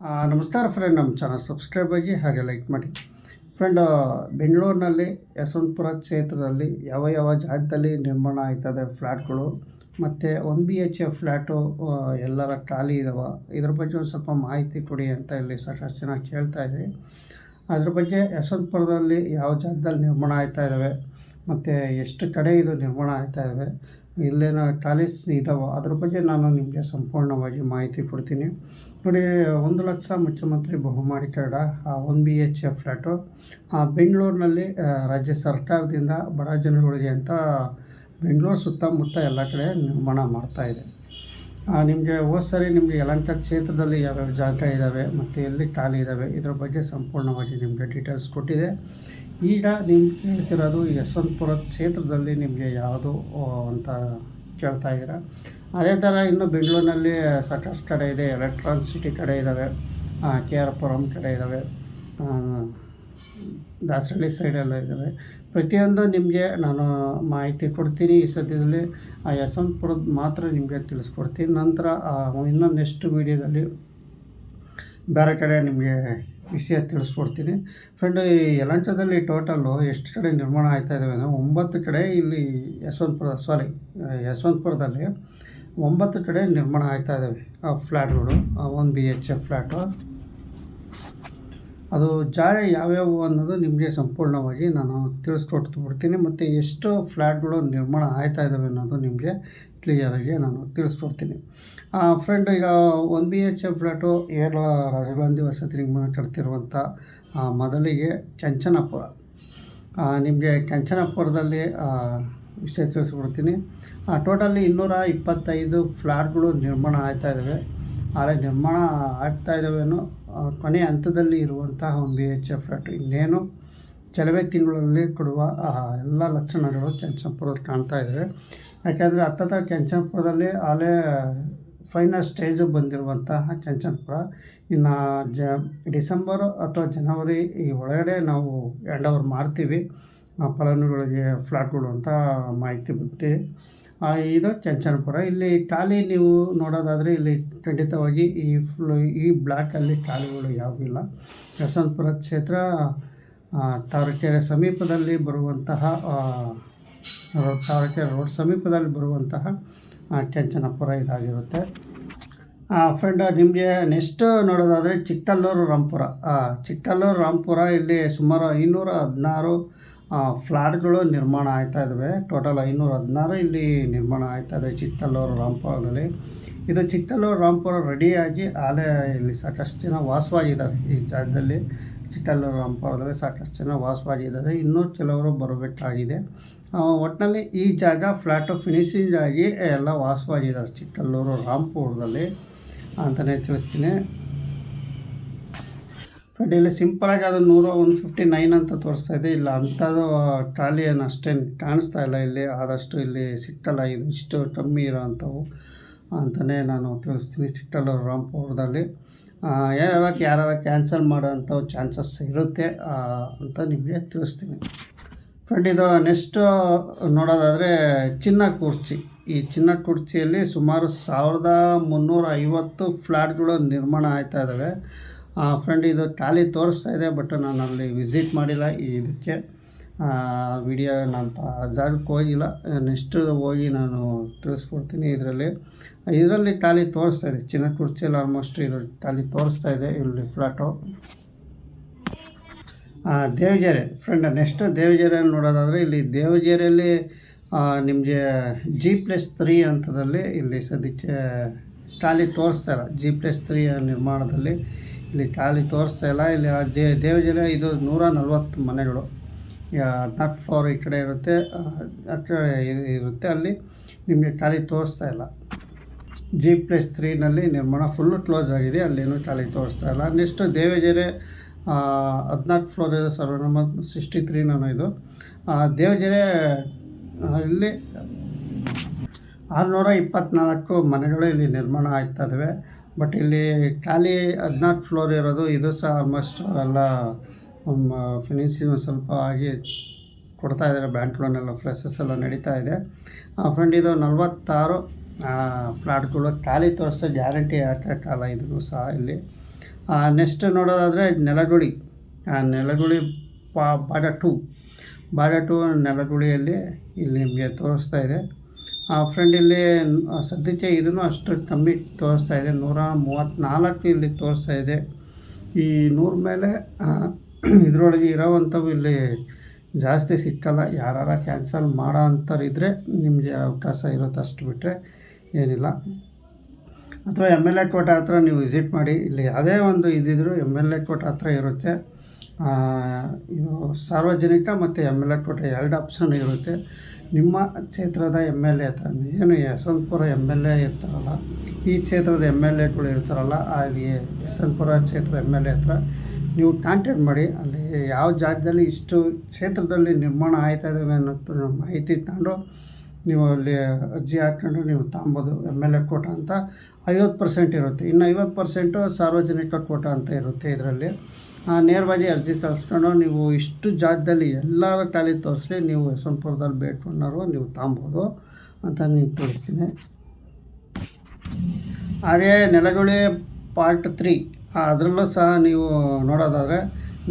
ನಮಸ್ಕಾರ ಫ್ರೆಂಡ್ ನಮ್ಮ channel subscribe ಆಗಿ ಹಾಗೆ ಲೈಕ್ ಮಾಡಿ. ಫ್ರೆಂಡ್ ಬೆಂಗಳೂರಿನಲ್ಲಿ ಯಶವಂತಪುರ ಕ್ಷೇತ್ರದಲ್ಲಿ ಯಾವ ಯಾವ ಜಾಗದಲ್ಲಿ ನಿರ್ಮಾಣ ಆಯ್ತದೆ ಫ್ಲ್ಯಾಟ್ಗಳು ಮತ್ತು one B H A flat ಎಲ್ಲರ ಖಾಲಿ ಇದಾವೆ? ಇದ್ರ ಬಗ್ಗೆ ಒಂದು ಸ್ವಲ್ಪ ಮಾಹಿತಿ ಕೊಡಿ ಅಂತ ಇಲ್ಲಿ ಸಾಕಷ್ಟು ಜನ ಕೇಳ್ತಾ ಇದ್ರಿ. ಅದ್ರ ಬಗ್ಗೆ ಯಶವಂತಪುರದಲ್ಲಿ ಯಾವ ಜಾಗದಲ್ಲಿ ನಿರ್ಮಾಣ ಆಯ್ತಾ ಇದ್ದಾವೆ ಮತ್ತು ಎಷ್ಟು ಕಡೆ ಇದು ನಿರ್ಮಾಣ ಆಯ್ತಾ ಇದ್ದಾವೆ ಇಲ್ಲೇನೋ ಖಾಲಿಸ್ ಇದ್ದಾವೋ ಅದ್ರ ಬಗ್ಗೆ ನಾನು ನಿಮಗೆ ಸಂಪೂರ್ಣವಾಗಿ ಮಾಹಿತಿ ಕೊಡ್ತೀನಿ. ನೋಡಿ ಒಂದು ಲಕ್ಷ ಮುಖ್ಯಮಂತ್ರಿ ಬಹುಮಾಡಿ ಆ one B H A flat ಆ, ಬೆಂಗಳೂರಿನಲ್ಲಿ ರಾಜ್ಯ ಸರ್ಕಾರದಿಂದ ಬಡ ಜನಗಳಿಗೆ ಅಂತ ಬೆಂಗಳೂರು ಸುತ್ತಮುತ್ತ ಎಲ್ಲ ಕಡೆ ನಿರ್ಮಾಣ ಮಾಡ್ತಾ ಇದೆ. ನಿಮಗೆ ಹೋದ ಸರಿ ನಿಮಗೆ ಯಲಂಕ ಕ್ಷೇತ್ರದಲ್ಲಿ ಯಾವ್ಯಾವ ಜಾಗ ಇದ್ದಾವೆ ಮತ್ತು ಎಲ್ಲಿ ಖಾಲಿ ಇದ್ದಾವೆ ಇದ್ರ ಬಗ್ಗೆ ಸಂಪೂರ್ಣವಾಗಿ ನಿಮಗೆ ಡೀಟೇಲ್ಸ್ ಕೊಟ್ಟಿದೆ. ಈಗ ನಿಮ್ಗೆ ಕೇಳ್ತಿರೋದು ಯಶವಂತಪುರ ಕ್ಷೇತ್ರದಲ್ಲಿ ನಿಮಗೆ ಯಾವುದು ಅಂತ ಕೇಳ್ತಾ ಇದ್ದೀರಾ? ಅದೇ ಥರ ಇನ್ನು ಬೆಂಗಳೂರಿನಲ್ಲಿ ಸಾಕಷ್ಟು ಕಡೆ ಇದೆ ಎಲೆಕ್ಟ್ರಾನ್ ಸಿಟಿ ಕಡೆ ಇದ್ದಾವೆ ಕೆ ಆರ್ ಪುರಂ ಕಡೆ ಇದ್ದಾವೆ ದಾಸರಳ್ಳಿ ಸೈಡೆಲ್ಲ ಇದ್ದಾವೆ ಪ್ರತಿಯೊಂದು ನಿಮಗೆ ನಾನು ಮಾಹಿತಿ ಕೊಡ್ತೀನಿ. ಈ ಸದ್ಯದಲ್ಲಿ ಆ ಯಶವಂತಪುರದ ಮಾತ್ರ ನಿಮಗೆ ತಿಳಿಸ್ಕೊಡ್ತೀನಿ. ನಂತರ ಇನ್ನೊಂದು ಇನ್ನೂ ನೆಕ್ಸ್ಟ್ ವೀಡಿಯೋದಲ್ಲಿ ಬೇರೆ ಕಡೆ ನಿಮಗೆ ವಿಷಯ ತಿಳಿಸ್ಕೊಡ್ತೀನಿ. ಫ್ರೆಂಡು ಈ ಯಲಂಟದಲ್ಲಿ ಟೋಟಲ್ಲು ಎಷ್ಟು ಕಡೆ ನಿರ್ಮಾಣ ಆಯ್ತಾ ಇದ್ದಾವೆ ಅಂದರೆ ಒಂಬತ್ತು ಕಡೆ ಇಲ್ಲಿ ಯಶವಂತಪುರ ಸಾರಿ ಯಶವಂತಪುರದಲ್ಲಿ ಒಂಬತ್ತು ಕಡೆ ನಿರ್ಮಾಣ ಆಯ್ತಾ ಇದ್ದಾವೆ ಆ ಫ್ಲ್ಯಾಟ್ಗಳು ಆ one B H F flat ಅದು ಜಾಗ ಯಾವ್ಯಾವು ಅನ್ನೋದು ನಿಮಗೆ ಸಂಪೂರ್ಣವಾಗಿ ನಾನು ತಿಳಿಸ್ಕೊಟ್ಟು ಬಿಡ್ತೀನಿ ಮತ್ತು ಎಷ್ಟು ಫ್ಲ್ಯಾಟ್ಗಳು ನಿರ್ಮಾಣ ಆಯ್ತಾ ಇದ್ದಾವೆ ಅನ್ನೋದು ನಿಮಗೆ ಕ್ಲಿಯರಾಗಿ ನಾನು ತಿಳಿಸ್ಕೊಡ್ತೀನಿ. ಫ್ರೆಂಡ್ ಈಗ one B H A flat ಏನು ರಾಜೀವ್ ಗಾಂಧಿ ವಸತಿ ನಿರ್ಮಾಣ ಕಟ್ತಿರುವಂಥ ಮೊದಲಿಗೆ ಕೆಂಚನಪುರ ನಿಮಗೆ ಕೆಂಚನಪುರದಲ್ಲಿ ವಿಷಯ ತಿಳಿಸ್ಕೊಡ್ತೀನಿ. ಟೋಟಲಿ ಇನ್ನೂರ ಇಪ್ಪತ್ತೈದು ಫ್ಲ್ಯಾಟ್ಗಳು ನಿರ್ಮಾಣ ಆಗ್ತಾ ಇದ್ದಾವೆ ಆದರೆ ನಿರ್ಮಾಣ ಆಗ್ತಾ ಇದ್ದಾವೇನೋ ಕೊನೆ ಹಂತದಲ್ಲಿ ಇರುವಂತಹ one B H A flat ಇನ್ನೇನು ಕೆಲವೇ ತಿಂಗಳಲ್ಲಿ ಕೊಡುವ ಎಲ್ಲ ಲಕ್ಷಣಗಳು ಕೆಂಚನಪುರದಲ್ಲಿ ಕಾಣ್ತಾ ಇದ್ದಾವೆ ಯಾಕೆಂದರೆ ಹತ್ತತ್ರ ಕೆಂಚನಪುರದಲ್ಲಿ ಆಲೇ ಫೈನಲ್ ಸ್ಟೇಜ್ ಬಂದಿರುವಂತಹ ಕೆಂಚನಪುರ. ಇನ್ನು ಜ, ಡಿಸೆಂಬರ್ ಅಥವಾ ಜನವರಿ ಈ ಒಳಗಡೆ ನಾವು ಹ್ಯಾಂಡ್ ಓವರ್ ಮಾಡ್ತೀವಿ ಫಲಾನುಗಳಿಗೆ ಫ್ಲಾಟ್ಗಳು ಅಂತ ಮಾಹಿತಿ ಬಿಡ್ತೀವಿ ಇದು ಕೆಂಚನಪುರ. ಇಲ್ಲಿ ಖಾಲಿ ನೀವು ನೋಡೋದಾದರೆ ಇಲ್ಲಿ ಖಂಡಿತವಾಗಿ ಈ ಫ್ಲೋ ಈ ಬ್ಲಾಕಲ್ಲಿ ಖಾಲಿಗಳು ಯಾವುದೂ ಇಲ್ಲ. ಯಶವಂತಪುರ ಕ್ಷೇತ್ರ ತಾರಕೆರೆ ಸಮೀಪದಲ್ಲಿ ಬರುವಂತಹ ಆ, ತಾವರೆಕೆರೆ ರೋಡ್ ಸಮೀಪದಲ್ಲಿ ಬರುವಂತಹ ಕೆಂಚನಪುರ ಇದಾಗಿರುತ್ತೆ. ಫ್ರೆಂಡ್ ನಿಮಗೆ ನೆಕ್ಸ್ಟ್ ನೋಡೋದಾದರೆ ಚಿಕ್ಕಲ್ಲೂರು ರಾಮ್ಪುರ ಚಿಕ್ಕಲ್ಲೂರು ರಾಂಪುರ ಇಲ್ಲಿ ಸುಮಾರು ಐನೂರ ಹದಿನಾರು ಫ್ಲಾಟ್ಗಳು ನಿರ್ಮಾಣ ಆಯ್ತಾ ಇದ್ದಾವೆ ಟೋಟಲ್ ಐನೂರ ಹದಿನಾರು ಇಲ್ಲಿ ನಿರ್ಮಾಣ ಆಯ್ತಾ ಇದೆ ಚಿಕ್ಕಲ್ಲೂರು ರಾಂಪುರದಲ್ಲಿ. ಇದು ಚಿಕ್ಕಲ್ಲೂರು ರಾಂಪುರ ರೆಡಿಯಾಗಿ ಆಲೇ ಇಲ್ಲಿ ಸಾಕಷ್ಟು ಜನ ವಾಸವಾಗಿದ್ದಾರೆ. ಈ ಜಾಗದಲ್ಲಿ ಚಿಕ್ಕಲ್ಲೂರು ರಾಂಪುರದಲ್ಲಿ ಸಾಕಷ್ಟು ಜನ ವಾಸವಾಗಿದ್ದಾರೆ. ಇನ್ನೂ ಕೆಲವರು ಬರಬೇಕಾಗಿದೆ. ಒಟ್ಟಿನಲ್ಲಿ ಈ ಜಾಗ ಫ್ಲ್ಯಾಟು ಫಿನಿಶಿಂಗ್ ಆಗಿ ಎಲ್ಲ ವಾಸವಾಗಿದ್ದಾರೆ. ಚಿಕ್ಕಲ್ಲೂರು ರಾಂಪುರದಲ್ಲಿ ಅಂತಲೇ ತಿಳಿಸ್ತೀನಿ. ಬಟ್ ಇಲ್ಲಿ ಸಿಂಪಲಾಗಿ ಅದು ನೂರ ಒನ್ ಫಿಫ್ಟಿ ನೈನ್ ಅಂತ ತೋರಿಸ್ತಾ ಇದೆ. ಇಲ್ಲ ಅಂಥದ್ದು ಖಾಲಿ ಏನು ಅಷ್ಟೇನು ಕಾಣಿಸ್ತಾ ಇಲ್ಲ. ಇಲ್ಲಿ ಆದಷ್ಟು ಇಲ್ಲಿ ಸಿಕ್ಕಲ್ಲ. ಇದು ಇಷ್ಟು ಕಮ್ಮಿ ಇರೋ ಅಂಥವು ಅಂತಲೇ ನಾನು ತಿಳಿಸ್ತೀನಿ ಚಿಕ್ಕಲ್ಲೂರು ರಾಂಪುರದಲ್ಲಿ ಯಾರ್ಯಾರ ಯಾರು ಕ್ಯಾನ್ಸಲ್ ಮಾಡೋ ಅಂಥವು ಚಾನ್ಸಸ್ ಇರುತ್ತೆ ಅಂತ ನಿಮಗೆ ತಿಳಿಸ್ತೀನಿ. ಫ್ರೆಂಡ್ ಇದು ನೆಕ್ಸ್ಟ್ ನೋಡೋದಾದರೆ ಚಿನ್ನ ಕುರ್ಚಿ. ಈ ಚಿನ್ನ ಕುರ್ಚಿಯಲ್ಲಿ ಸುಮಾರು ಸಾವಿರದ ಮುನ್ನೂರ ಐವತ್ತು ಫ್ಲ್ಯಾಟ್ಗಳು ನಿರ್ಮಾಣ ಆಯ್ತಾ ಇದ್ದಾವೆ ಫ್ರೆಂಡ್ ಇದು ಖಾಲಿ ತೋರಿಸ್ತಾ ಇದೆ ಬಟ್ ನಾನು ಅಲ್ಲಿ ವಿಸಿಟ್ ಮಾಡಿಲ್ಲ ಈ ಇದಕ್ಕೆ. ವಿಡಿಯೋ ನಾನು ಜಾಗಕ್ಕೆ ಹೋಗಿಲ್ಲ. ನೆಕ್ಸ್ಟ್ ಹೋಗಿ ನಾನು ತಿಳಿಸ್ಕೊಡ್ತೀನಿ ಇದರಲ್ಲಿ. ಇದರಲ್ಲಿ ಖಾಲಿ ತೋರಿಸ್ತಾ ಇದೆ. ಚಿನ್ನ ಕುರ್ಚಿಯಲ್ಲಿ ಆಲ್ಮೋಸ್ಟ್ ಇದು ಖಾಲಿ ತೋರಿಸ್ತಾ ಇದೆ, ಇಲ್ಲಿ ಫ್ಲ್ಯಾಟು ದೇವಗೆರೆ ಫ್ರೆಂಡ್ ನೆಕ್ಸ್ಟ್ ದೇವಜೇರೆಯಲ್ಲಿ ನೋಡೋದಾದರೆ ಇಲ್ಲಿ ದೇವಗೆರೆಯಲ್ಲಿ ನಿಮಗೆ ಜಿ ಪ್ಲಸ್ ತ್ರೀ ಹಂತದಲ್ಲಿ ಇಲ್ಲಿ ಸದ್ಯಕ್ಕೆ ಖಾಲಿ ತೋರಿಸ್ತಾ ಇಲ್ಲ. ಜಿ ಪ್ಲಸ್ ತ್ರೀ ನಿರ್ಮಾಣದಲ್ಲಿ ಇಲ್ಲಿ ಖಾಲಿ ತೋರಿಸ್ತಾ ಇಲ್ಲ. ಇಲ್ಲಿ ಆ ಜೆ ದೇವಗೆರೆ ಇದು ನೂರ ನಲ್ವತ್ತು ಮನೆಗಳು. ಹದಿನಾಲ್ಕು ಫ್ಲೋರ್ ಈ ಕಡೆ ಇರುತ್ತೆ. ಆ, ಆ ಕಡೆ ಇರುತ್ತೆ. ಅಲ್ಲಿ ನಿಮಗೆ ಖಾಲಿ ತೋರಿಸ್ತಾ ಇಲ್ಲ. ಜಿ ಪ್ಲಸ್ ತ್ರೀನಲ್ಲಿ ನಿರ್ಮಾಣ ಫುಲ್ಲು ಕ್ಲೋಸ್ ಆಗಿದೆ. ಅಲ್ಲೇನೂ ಖಾಲಿ ತೋರಿಸ್ತಾ ಇಲ್ಲ. ನೆಕ್ಸ್ಟು ದೇವಗೆರೆ ಹದಿನಾಲ್ಕು ಫ್ಲೋರ್ ಇದೆ ಸರ್ವೆ ನಂಬರ್ ಸಿಕ್ಸ್ಟಿ ತ್ರೀ ನಾನು ಇದು. ದೇವಗೆರೆ ಇಲ್ಲಿ ಆರುನೂರ ಇಪ್ಪತ್ತ್ನಾಲ್ಕು ಮನೆಗಳು ಇಲ್ಲಿ ನಿರ್ಮಾಣ ಆಯ್ತಾ ಇದ್ದಾವೆ ಬಟ್ ಇಲ್ಲಿ ಖಾಲಿ ಹದಿನಾಲ್ಕು ಫ್ಲೋರ್ ಇರೋದು, ಇದು ಸಹ ಆಲ್ಮೋಸ್ಟ್ ಎಲ್ಲ ಫಿನಿಶಿಂಗ್ ಸ್ವಲ್ಪ ಆಗಿ ಕೊಡ್ತಾ ಇದ್ದಾರೆ ಬ್ಯಾಂಕ್ ಲೋನೆಲ್ಲ ಫ್ರೆಸಸ್ ಎಲ್ಲ ನಡೀತಾ ಇದೆ. ಫ್ರೆಂಡ್ ಇದು ನಲವತ್ತಾರು ಫ್ಲಾಟ್ಗಳು ಖಾಲಿ ತೋರಿಸೋ ಗ್ಯಾರಂಟಿ ಹಾಕೋಕ್ಕಲ್ಲ ಇದನ್ನು ಸಹ ಇಲ್ಲಿ. ನೆಕ್ಸ್ಟ್ ನೋಡೋದಾದರೆ ನೆಲಗುಳಿ. ಆ, ನೆಲಗುಳಿ ಭಾಗ ಟು. ಭಾಗ ಟು ನೆಲಗುಳಿಯಲ್ಲಿ ಇಲ್ಲಿ ನಿಮಗೆ ತೋರಿಸ್ತಾ ಇದೆ. ಆ ಫ್ರೆಂಡ್ ಇಲ್ಲಿ ಸದ್ಯಕ್ಕೆ ಇದನ್ನು ಅಷ್ಟು ಕಮ್ಮಿ ತೋರಿಸ್ತಾ ಇದೆ. ನೂರ ಮೂವತ್ತ್ನಾಲ್ಕು ಇಲ್ಲಿ ತೋರಿಸ್ತಾ ಇದೆ. ಈ ನೂರ ಮೇಲೆ ಇದರೊಳಗೆ ಇರೋವಂಥವು ಇಲ್ಲಿ ಜಾಸ್ತಿ ಸಿಕ್ಕಲ್ಲ. ಯಾರು ಕ್ಯಾನ್ಸಲ್ ಮಾಡೋ ಅಂಥವ್ರಿದ್ದರೆ ನಿಮಗೆ ಅವಕಾಶ ಇರುತ್ತೆ ಅಷ್ಟು ಬಿಟ್ಟರೆ ಏನಿಲ್ಲ. ಅಥವಾ ಎಂ ಎಲ್ ಎ ಕೋಟೆ ಹತ್ರ ನೀವು ವಿಸಿಟ್ ಮಾಡಿ, ಇಲ್ಲಿ ಯಾವುದೇ ಒಂದು ಇದಿದ್ರು ಎಂ ಎಲ್ ಎ ಕೋಟೆ ಹತ್ರ ಇರುತ್ತೆ. ಇದು ಸಾರ್ವಜನಿಕ ಮತ್ತು ಎಂ ಎಲ್ ಎ ಕೋಟೆ ಎರಡು ಆಪ್ಷನ್ ಇರುತ್ತೆ. ನಿಮ್ಮ ಕ್ಷೇತ್ರದ ಎಂ ಎಲ್ ಎ ಹತ್ರ, ಏನು ಯಶವಂತಪುರ ಎಂ ಎಲ್ ಎ ಇರ್ತಾರಲ್ಲ, ಈ ಕ್ಷೇತ್ರದ ಎಂ ಎಲ್ ಎಗಳು ಇರ್ತಾರಲ್ಲ, ಅಲ್ಲಿ ಯಶವಂತಪುರ ಕ್ಷೇತ್ರ ಎಂ ಎಲ್ ಎ ಹತ್ರ, ನೀವು ಕಾಂಟ್ಯಾಕ್ಟ್ ಮಾಡಿ, ಅಲ್ಲಿ ಯಾವ ಜಾಗದಲ್ಲಿ ಇಷ್ಟು ಕ್ಷೇತ್ರದಲ್ಲಿ ನಿರ್ಮಾಣ ಆಯ್ತಾ ಇದ್ದಾವೆ ಅನ್ನೋ ಮಾಹಿತಿ ತಗೊಂಡು ನೀವು ಅಲ್ಲಿ ಅರ್ಜಿ ಹಾಕ್ಕೊಂಡು ನೀವು ತಾಂಬೋದು ಎಂ ಎಲ್ ಎ ಕೋಟ ಅಂತ. ಐವತ್ತು ಪರ್ಸೆಂಟ್ ಇರುತ್ತೆ. ಇನ್ನು ಐವತ್ತು ಪರ್ಸೆಂಟು ಸಾರ್ವಜನಿಕ ಕೋಟ ಅಂತ ಇರುತ್ತೆ ಇದರಲ್ಲಿ. ನೇರವಾಗಿ ಅರ್ಜಿ ಸಲ್ಲಿಸ್ಕೊಂಡು ನೀವು ಇಷ್ಟು ಜಾಗದಲ್ಲಿ ಎಲ್ಲರ ಖಾಲಿ ತೋರಿಸ್ಲಿ ನೀವು ಯಶವಂತಪುರದಲ್ಲಿ ಅನ್ನೋರು ನೀವು ತಾಂಬೋದು ಅಂತ ನೀವು ತೋರಿಸ್ತೀನಿ. ಹಾಗೇ ನೆಲಗುಳಿ ಪಾರ್ಟ್ ತ್ರೀ ಅದರಲ್ಲೂ ಸಹ ನೀವು ನೋಡೋದಾದರೆ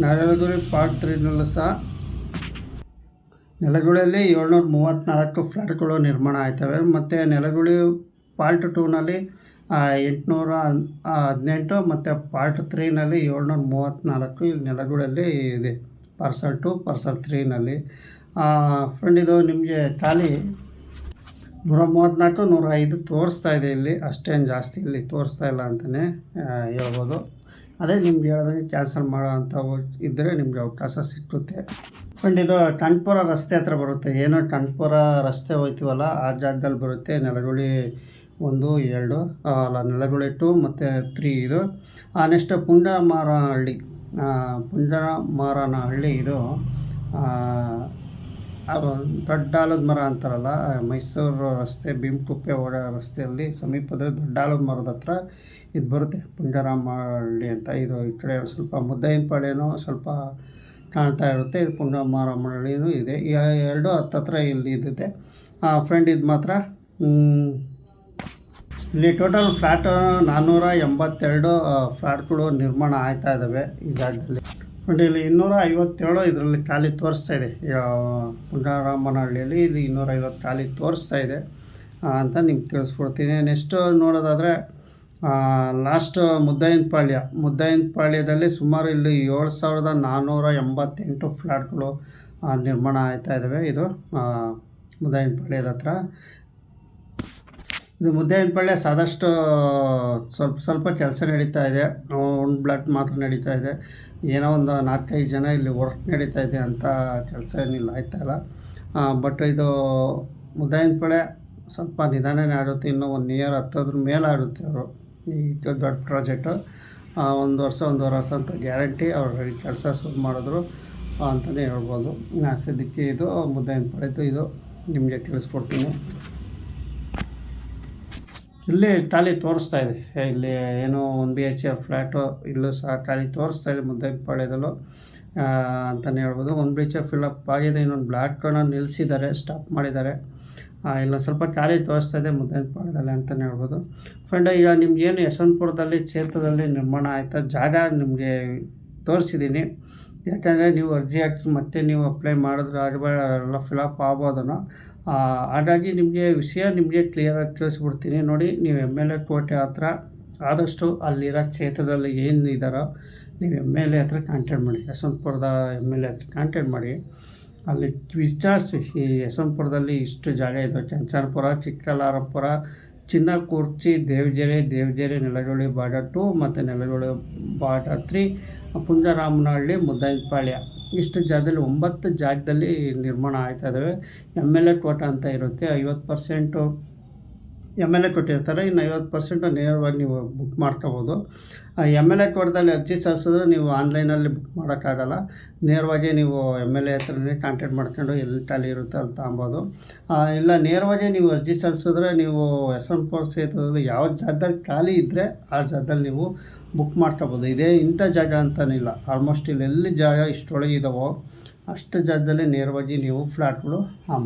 ನೆಲಗುಳಿ ಪಾರ್ಟ್ ತ್ರೀನಲ್ಲೂ ಸಹ ನೆಲಗುಳಿಯಲ್ಲಿ ಏಳ್ನೂರ ಮೂವತ್ತ್ನಾಲ್ಕು ಫ್ಲ್ಯಾಟ್ಗಳು ನಿರ್ಮಾಣ ಆಯ್ತವೆ. ಮತ್ತು ನೆಲಗುಳಿ ಪಾರ್ಟ್ ಟೂನಲ್ಲಿ ಎಂಟುನೂರ ಹದಿನೆಂಟು ಮತ್ತು ಪಾರ್ಟ್ ತ್ರೀನಲ್ಲಿ ಏಳ್ನೂರ ಮೂವತ್ತ್ನಾಲ್ಕು ಇಲ್ಲಿ ನೆಲಗುಳಿಯಲ್ಲಿ ಇದೆ. ಪಾರ್ಸಲ್ ಟು, ಪಾರ್ಸಲ್ ತ್ರೀನಲ್ಲಿ ಫ್ರೆಂಡ್ ಇದು ನಿಮಗೆ ಖಾಲಿ ನೂರ ಮೂವತ್ತ್ನಾಲ್ಕು ನೂರ ಐದು ತೋರಿಸ್ತಾ ಇದೆ ಇಲ್ಲಿ. ಅಷ್ಟೇನು ಜಾಸ್ತಿ ಇಲ್ಲಿ ತೋರಿಸ್ತಾ ಇಲ್ಲ ಅಂತಲೇ ಹೇಳ್ಬೋದು. ಅದೇ ನಿಮ್ಗೆ ಹೇಳಿದಂಗೆ ಕ್ಯಾನ್ಸಲ್ ಮಾಡೋ ಅಂತ ಇದ್ದರೆ ನಿಮಗೆ ಅವಕಾಶ ಸಿಕ್ಕುತ್ತೆ. ಫ್ರೆಂಡ್ ಇದು ಕಾನ್ಪುರ ರಸ್ತೆ ಹತ್ರ ಬರುತ್ತೆ. ಏನೋ ಕಾನ್ಪುರ ರಸ್ತೆ ಹೋಯ್ತೀವಲ್ಲ, ಆ ಜಾಗದಲ್ಲಿ ಬರುತ್ತೆ. ನೆಲಗುಳಿ ಒಂದು, ಎರಡು ಅಲ್ಲ, ನೆಲಗುಳಿ ಟು ಮತ್ತು ತ್ರೀ ಇದು. ನೆಕ್ಸ್ಟ್ ಪುಂಡಮಾರಹಳ್ಳಿ. ಪುಂಡಮಾರನಹಳ್ಳಿ ಇದು ಅದು ದೊಡ್ಡ ಆಲದ ಮರ ಅಂತಾರಲ್ಲ, ಮೈಸೂರು ರಸ್ತೆ, ಭೀಮಕುಪ್ಪೆ ಓಡ ರಸ್ತೆಯಲ್ಲಿ ಸಮೀಪದ ದೊಡ್ಡ ಆಲದ ಮರದ ಹತ್ರ ಇದು ಬರುತ್ತೆ ಪುಂಡರಾಮಹಳ್ಳಿ ಅಂತ. ಇದು ಈ ಕಡೆ ಸ್ವಲ್ಪ ಮುದ್ದಯ್ಯನಪಾಳ್ಯನೂ ಸ್ವಲ್ಪ ಕಾಣ್ತಾ ಇರುತ್ತೆ, ಇದು ಪುಂಡರಾಮಹಳ್ಳಿನೂ ಇದೆ. ಎರಡು ಹತ್ತತ್ರ ಇಲ್ಲಿ ಆ ಫ್ರೆಂಡ್ ಇದು ಮಾತ್ರ ಇಲ್ಲಿ ಟೋಟಲ್ ಫ್ಲ್ಯಾಟ್ ನಾನ್ನೂರ ಎಂಬತ್ತೆರಡು ಫ್ಲ್ಯಾಟ್ಗಳು ನಿರ್ಮಾಣ ಆಯ್ತಾ ಇದ್ದಾವೆ ಈ ಜಾಗದಲ್ಲಿ. ಬಟ್ ಇಲ್ಲಿ ಇನ್ನೂರ ಐವತ್ತೇಳು ಇದರಲ್ಲಿ ಖಾಲಿ ತೋರಿಸ್ತಾ ಇದೆ. ಪುಂಡರಾಮನಹಳ್ಳಿಯಲ್ಲಿ ಇಲ್ಲಿ ಇನ್ನೂರ ಐವತ್ತು ಖಾಲಿ ತೋರಿಸ್ತಾ ಇದೆ. ಅಂತ ನಿಮ್ಗೆ ತಿಳಿಸ್ಕೊಡ್ತೀನಿ. ನೆಕ್ಸ್ಟು ನೋಡೋದಾದರೆ ಲಾಸ್ಟ್ ಮುದ್ದಾಯಿನಪಾಳ್ಯ ಮುದ್ದಾಯಿನಪಾಳ್ಯದಲ್ಲಿ ಸುಮಾರು ಇಲ್ಲಿ ಏಳು ಸಾವಿರದ ನಾನ್ನೂರ ಎಂಬತ್ತೆಂಟು ಫ್ಲ್ಯಾಟ್ಗಳು ನಿರ್ಮಾಣ ಆಯ್ತಾ ಇದ್ದಾವೆ ಇದು ಮುದ್ದಾಯಿನಪಾಳ್ಯದ ಹತ್ರ. ಇದು ಮುದ್ದಯ್ಯನಪಾಳ್ಯ ಸಾದಷ್ಟು ಸ್ವಲ್ಪ ಸ್ವಲ್ಪ ಕೆಲಸ ನಡೀತಾ ಇದೆ. ಒಂದು ಬ್ಲಡ್ ಮಾತ್ರ ನಡೀತಾ ಇದೆ. ಏನೋ ಒಂದು ನಾಲ್ಕೈದು ಜನ ಇಲ್ಲಿ ವರ್ಕ್ ನಡೀತಾ ಇದೆ ಅಂತ ಕೆಲಸ ಏನಿಲ್ಲ, ಆಯ್ತಾ ಇಲ್ಲ. ಬಟ್ ಇದು ಮುದ್ದಯ್ಯನಪಾಳ್ಯ ಸ್ವಲ್ಪ ನಿಧಾನನೇ ಆಗುತ್ತೆ. ಇನ್ನೂ ಒಂದು ಇಯರ್ ಹತ್ತೋದ್ರ ಮೇಲೆ ಆಗುತ್ತೆ ಅವರು. ಈ ದೊಡ್ಡ ಪ್ರಾಜೆಕ್ಟು. ಒಂದು ವರ್ಷ, ಒಂದೂವರೆ ವರ್ಷ ಅಂತ ಗ್ಯಾರಂಟಿ ಅವರು ಕೆಲಸ ಶುರು ಮಾಡಿದ್ರು ಅಂತಲೇ ಹೇಳ್ಬೋದು. ನಾ ಸದ್ಯಕ್ಕೆ ಇದು ಮುದ್ದಯ್ಯನಪಾಳ್ಯದ್ದು ಇದು ನಿಮಗೆ ತಿಳಿಸ್ಕೊಡ್ತೀನಿ. ಇಲ್ಲಿ ಖಾಲಿ ತೋರಿಸ್ತಾ ಇದೆ. ಇಲ್ಲಿ ಏನೋ one B H A flat ಇಲ್ಲೂ ಸಹ ಖಾಲಿ ತೋರಿಸ್ತಾ ಇದೆ ಮುದ್ದೈಪಾಳ್ಯದಲ್ಲೂ ಅಂತಲೇ ಹೇಳ್ಬೋದು. One B H A fill up ಆಗಿದೆ. ಇನ್ನೊಂದು ಬ್ಲ್ಯಾಕನ್ನು ನಿಲ್ಲಿಸಿದ್ದಾರೆ ಸ್ಟಾಪ್ ಮಾಡಿದ್ದಾರೆ. ಇಲ್ಲ ಸ್ವಲ್ಪ ಖಾಲಿ ತೋರಿಸ್ತಾ ಇದೆ ಮುದ್ದೈಪಾಳ್ಯದಲ್ಲಿ ಅಂತಲೇ ಹೇಳ್ಬೋದು. ಫ್ರೆಂಡ್, ಈಗ ನಿಮ್ಗೇನು ಯಶವಂತಪುರದಲ್ಲಿ ಕ್ಷೇತ್ರದಲ್ಲಿ ನಿರ್ಮಾಣ ಆಯಿತಾ? ಜಾಗ ನಿಮಗೆ ತೋರಿಸಿದ್ದೀನಿ. ಯಾಕೆಂದರೆ ನೀವು ಅರ್ಜಿ ಹಾಕಿ ಮತ್ತೆ ನೀವು ಅಪ್ಲೈ ಮಾಡಿದ್ರೆ ಎಲ್ಲ ಫಿಲಪ್ ಆಗ್ಬೋದನ್ನು ಹಾಗಾಗಿ ನಿಮಗೆ ವಿಷಯ ನಿಮಗೆ ಕ್ಲಿಯರಾಗಿ ತಿಳಿಸ್ಬಿಡ್ತೀನಿ. ನೋಡಿ, ನೀವು ಎಂ ಎಲ್ ಎ ಕೋಟೆ ಹತ್ರ ಆದಷ್ಟು ಅಲ್ಲಿರೋ ಕ್ಷೇತ್ರದಲ್ಲಿ ಏನು ಇದ್ದಾರೋ ನೀವು ಎಂ ಎಲ್ ಎ ಹತ್ರ ಕಾಂಟ್ಯಾಕ್ಟ್ ಮಾಡಿ. ಯಶವಂತಪುರದ ಎಂ ಎಲ್ ಎ ಹತ್ರ ಕಾಂಟ್ಯಾಕ್ಟ್ ಮಾಡಿ. ಅಲ್ಲಿ ವಿಚಾರಿಸಿ ಈ ಯಶವಂತಪುರದಲ್ಲಿ ಇಷ್ಟು ಜಾಗ ಇದೆ. ಚಂಚನಪುರ ಚಿಕ್ಕಲಾರಪುರ, ಚಿನ್ನಕುರ್ಚಿ ದೇವಜೇರಿ ದೇವಜೇರಿ ನೆಲಜೋಳಿ ಬಾಡ ಟು ಮತ್ತು ನೆಲಜೋಳಿ ಬಾಡ ತ್ರೀ ಪುಂಜರಾಮನಹಳ್ಳಿ ಮುದ್ದೈನಪಾಳ್ಯ ಇಷ್ಟು ಜಾಗದಲ್ಲಿ ಒಂಬತ್ತು ಜಾಗದಲ್ಲಿ ನಿರ್ಮಾಣ ಆಯ್ತಾ ಇದ್ದಾವೆ ಎಂ ಎಲ್ ಎ ಕೋಟ ಅಂತ ಇರುತ್ತೆ. ಐವತ್ತು ಪರ್ಸೆಂಟು ಎಂ ಎಲ್ ಎ ಕೊಟ್ಟಿರ್ತಾರೆ. ಇನ್ನು ಐವತ್ತು ಪರ್ಸೆಂಟು ನೇರವಾಗಿ ನೀವು ಬುಕ್ ಮಾಡ್ಕೋಬೋದು. ಎಂ ಎಲ್ ಎ ಕೋಟದಲ್ಲಿ ಅರ್ಜಿ ಸಲ್ಲಿಸಿದ್ರೆ ನೀವು ಆನ್ಲೈನಲ್ಲಿ ಬುಕ್ ಮಾಡೋಕ್ಕಾಗಲ್ಲ. ನೇರವಾಗಿ ನೀವು ಎಂ ಎಲ್ ಎ ಹತ್ರನೇ ಕಾಂಟ್ಯಾಕ್ಟ್ ಮಾಡ್ಕೊಂಡು ಎಲ್ಲಿ ಖಾಲಿ ಇರುತ್ತೆ ಅಲ್ಲಿ ತಗೊಬೋದು. ಇಲ್ಲ ನೇರವಾಗಿ ನೀವು ಅರ್ಜಿ ಸಲ್ಲಿಸಿದ್ರೆ ನೀವು ಎಸ್ ಎನ್ ಪೋರ್ ಕ್ಷೇತ್ರದಲ್ಲಿ ಯಾವ ಜಾಗದಲ್ಲಿ ಖಾಲಿ ಇದ್ದರೆ ಆ ಜಾಗದಲ್ಲಿ ನೀವು ಬುಕ್ ಮಾಡ್ಕೋಬೋದು. ಇದೇ ಇಂಥ ಜಾಗ ಅಂತನಿಲ್ಲ ಆಲ್ಮೋಸ್ಟ್ ಇಲ್ಲಿ ಎಲ್ಲಿ ಜಾಗ ಇಷ್ಟೊಳಗೆ ಇದ್ದಾವೋ ಅಷ್ಟು ಜಾಗದಲ್ಲಿ ನೇರವಾಗಿ ನೀವು ಫ್ಲ್ಯಾಟ್ಗಳು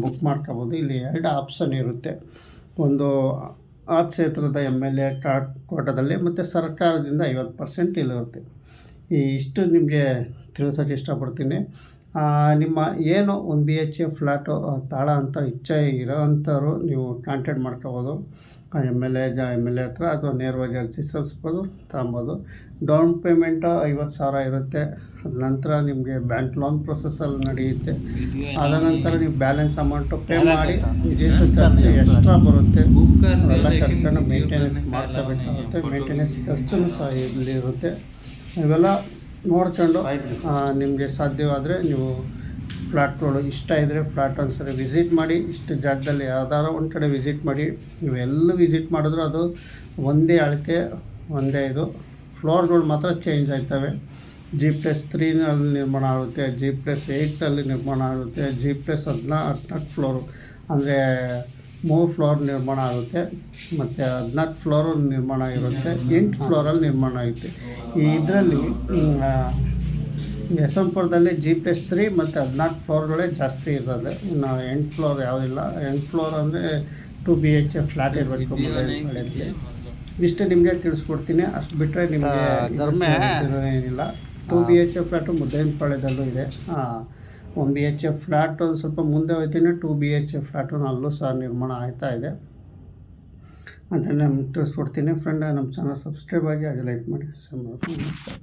ಬುಕ್ ಮಾಡ್ಕೋಬೋದು. ಇಲ್ಲಿ ಎರಡು ಆಪ್ಷನ್ ಇರುತ್ತೆ. ಒಂದು ಆ ಕ್ಷೇತ್ರದ ಎಂ ಎಲ್ ಎ ಕೋಟದಲ್ಲಿ ಮತ್ತು ಸರ್ಕಾರದಿಂದ ಐವತ್ತು ಪರ್ಸೆಂಟ್ ಇಲ್ಲಿರುತ್ತೆ ಈ ಇಷ್ಟು ನಿಮಗೆ ತಿಳಿಸೋಕೆ ಇಷ್ಟಪಡ್ತೀನಿ. ನಿಮ್ಮ ಏನು ಒಂದು ಬಿ ಎಚ್ ಎ ಫ್ಲ್ಯಾಟು ತಾಳ ಅಂತ ಇಚ್ಛೆ ಇರೋ ಅಂಥವ್ರು ನೀವು ಕಾಂಟ್ಯಾಕ್ಟ್ ಮಾಡ್ಕೋಬೋದು. ಎಂ ಎಲ್ ಎ ಜ ಎಂ ಎಲ್ ಎ ಹತ್ರ ಅಥವಾ ನೇರವಾಗಿ ಅರ್ಜಿ ಸಲ್ಲಿಸ್ಬೋದು, ತಗೊಬೋದು. ಡೌನ್ ಪೇಮೆಂಟು ಐವತ್ತು ಸಾವಿರ ಇರುತ್ತೆ. ನಂತರ ನಿಮಗೆ ಬ್ಯಾಂಕ್ ಲೋನ್ ಪ್ರೊಸೆಸಲ್ಲಿ ನಡೆಯುತ್ತೆ. ಅದ ನಂತರ ನೀವು ಬ್ಯಾಲೆನ್ಸ್ ಅಮೌಂಟು ಪೇ ಮಾಡಿ ಎಷ್ಟು ಖರ್ಚು ಎಕ್ಸ್ಟ್ರಾ ಬರುತ್ತೆ. ಅವೆಲ್ಲ ಖರ್ಚನ್ನು ಮೇಂಟೆನೆನ್ಸ್ ಮಾಡ್ಕೋಬೇಕಾಗುತ್ತೆ ಮೇಂಟೆನೆನ್ಸ್ ಖರ್ಚು ಸಹ ಇಲ್ಲಿ ಇರುತ್ತೆ ಇವೆಲ್ಲ ನೋಡ್ಕೊಂಡು ನಿಮಗೆ ಸಾಧ್ಯವಾದರೆ ನೀವು ಫ್ಲ್ಯಾಟ್ಗಳು ಇಷ್ಟ ಇದ್ದರೆ ಫ್ಲ್ಯಾಟ್ ಒಂದ್ಸರಿ ವಿಸಿಟ್ ಮಾಡಿ ಇಷ್ಟು ಜಾಗದಲ್ಲಿ ಯಾವ್ದಾರ ಒಂದು ಕಡೆ ವಿಸಿಟ್ ಮಾಡಿ ನೀವು ಎಲ್ಲ ವಿಸಿಟ್ ಮಾಡಿದ್ರು ಅದು ಒಂದೇ ಅಳತೆ ಒಂದೇ ಇದು. ಫ್ಲೋರ್ಗಳು ಮಾತ್ರ ಚೇಂಜ್ ಆಗ್ತವೆ. ಜಿ ಪ್ಲಸ್ ತ್ರೀನಲ್ಲಿ ನಿರ್ಮಾಣ ಆಗುತ್ತೆ ಜಿ ಪ್ಲಸ್ ಏಯ್ಟಲ್ಲಿ ನಿರ್ಮಾಣ ಆಗುತ್ತೆ ಜಿ ಪ್ಲಸ್ ಹದಿನಾ ಹದಿನಾಲ್ಕು ಫ್ಲೋರು ಅಂದರೆ ಮೂರು ಫ್ಲೋರ್ ನಿರ್ಮಾಣ ಆಗುತ್ತೆ ಮತ್ತು ಹದಿನಾಲ್ಕು ಫ್ಲೋರು ನಿರ್ಮಾಣ ಆಗಿರುತ್ತೆ ಎಂಟು ಫ್ಲೋರಲ್ಲಿ ನಿರ್ಮಾಣ ಆಗುತ್ತೆ ಈ ಇದರಲ್ಲಿ ಯಶವಂತಪುರದಲ್ಲಿ ಜಿ ಪ್ಲಸ್ ತ್ರೀ ಮತ್ತು ಹದಿನಾಲ್ಕು ಫ್ಲೋರ್ಗಳೇ ಜಾಸ್ತಿ ಇರೋದು. ಇನ್ನು ಎಂಟು ಫ್ಲೋರ್ ಯಾವುದಿಲ್ಲ ಎಂಟು ಫ್ಲೋರ್ ಅಂದರೆ two B H A flat ಇರಬೇಕು ಇಷ್ಟೇ ಇಷ್ಟು ನಿಮಗೆ ತಿಳಿಸ್ಕೊಡ್ತೀನಿ. ಅಷ್ಟು ಬಿಟ್ಟರೆ ನಿಮಗೆ ಧರ್ಮ. ಏನಿಲ್ಲ. Two B H A flat ಮುದ್ದೇನಪಾಳ್ಯದಲ್ಲೂ ಇದೆ. One B H A flat ಸ್ವಲ್ಪ ಮುಂದೆ ಹೋಗ್ತೀನಿ two B H A flat ಅಲ್ಲೂ ಸಹ ನಿರ್ಮಾಣ ಆಯ್ತಾ ಇದೆ. ಅಂತ ನಿಮ್ಗೆ ತಿಳಿಸ್ಕೊಡ್ತೀನಿ ಫ್ರೆಂಡ್ ನಮ್ಮ ಚಾನಲ್ ಸಬ್ಸ್ಕ್ರೈಬ್ ಆಗಿ ಅದು ಲೈಕ್ ಮಾಡಿ. ನಮಸ್ಕಾರ.